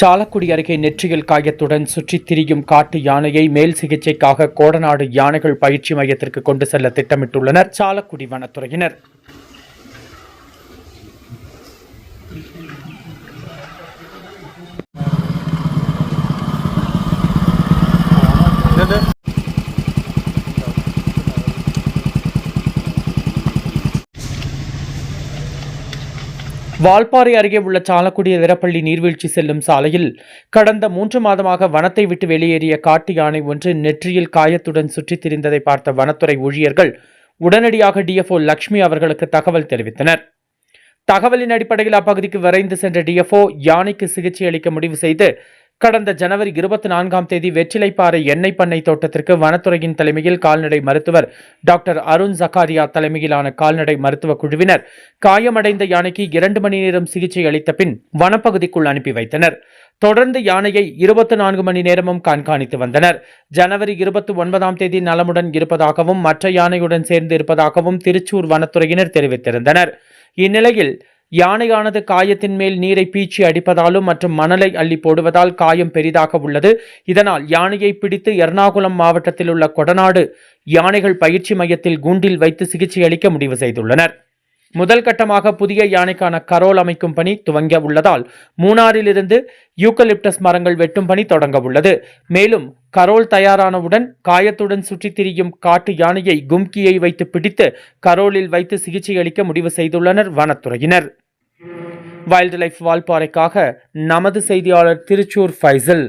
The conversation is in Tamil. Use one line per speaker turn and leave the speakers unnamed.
சாலக்குடி அருகே நெற்றியில் காயத்துடன் சுற்றித் திரியும் காட்டு யானையை மேல் சிகிச்சைக்காக கோடநாடு யானைகள் பயிற்சி மையத்திற்கு கொண்டு செல்ல திட்டமிட்டுள்ளனர் சாலக்குடி வனத்துறையினர். வால்பாறை அருகே உள்ள சாலக்குடி வீரப்பள்ளி நீர்வீழ்ச்சி செல்லும் சாலையில் கடந்த மூன்று மாதமாக வனத்தை விட்டு வெளியேறிய காட்டு யானை ஒன்று நெற்றியில் காயத்துடன் சுற்றித் திரிந்ததை பார்த்த வனத்துறை ஊழியர்கள் உடனடியாக டிஎஃப்ஓ லக்ஷ்மி அவர்களுக்கு தகவல் தெரிவித்தனர். தகவலின் அடிப்படையில் அப்பகுதிக்கு விரைந்து சென்ற டிஎஃப்ஓ யானைக்கு சிகிச்சை அளிக்க முடிவு செய்து கடந்த ஜனவரி இருபத்தி நான்காம் தேதி வெற்றிலைப்பாறை எண்ணெய் பண்ணை தோட்டத்திற்கு வனத்துறையின் தலைமையில் கால்நடை மருத்துவர் டாக்டர் அருண் ஜக்காரியா தலைமையிலான கால்நடை மருத்துவ குழுவினர் காயமடைந்த யானைக்கு இரண்டு மணி நேரம் சிகிச்சை அளித்த பின் வனப்பகுதிக்குள் அனுப்பி வைத்தனர். தொடர்ந்து யானையை இருபத்தி நான்கு மணி நேரமும் கண்காணித்து வந்தனர். ஜனவரி இருபத்தி ஒன்பதாம் தேதி நலமுடன் இருப்பதாகவும் மற்ற யானையுடன் சேர்ந்து இருப்பதாகவும் திருச்சூர் வனத்துறையினர் தெரிவித்திருந்தனர். இந்நிலையில் யானையானது காயத்தின் மேல் நீரை பீச்சி அடிப்பதாலும் மற்றும் மணலை அள்ளி போடுவதால் காயம் பெரிதாக உள்ளது. இதனால் யானையை பிடித்து எர்ணாகுளம் மாவட்டத்தில் உள்ள கொடநாடு யானைகள் பயிற்சி மையத்தில் கூண்டில் வைத்து சிகிச்சை அளிக்க முடிவு செய்துள்ளனர். முதல் கட்டமாக புதிய யானைக்கான கரோல் அமைக்கும் பணி துவங்க உள்ளதால் மூணாறிலிருந்து யூக்கலிப்டஸ் மரங்கள் வெட்டும் பணி தொடங்க உள்ளது. மேலும் கரோல் தயாரானவுடன் காயத்துடன் சுற்றித் திரியும் காட்டு யானையை கும்கியை வைத்து பிடித்து கரோலில் வைத்து சிகிச்சை அளிக்க முடிவு செய்துள்ளனர் வனத்துறையினர். வைல்ட் லைஃப் வால்பாறைக்காக நமது செய்தியாளர் திருச்சூர் ஃபைசல்.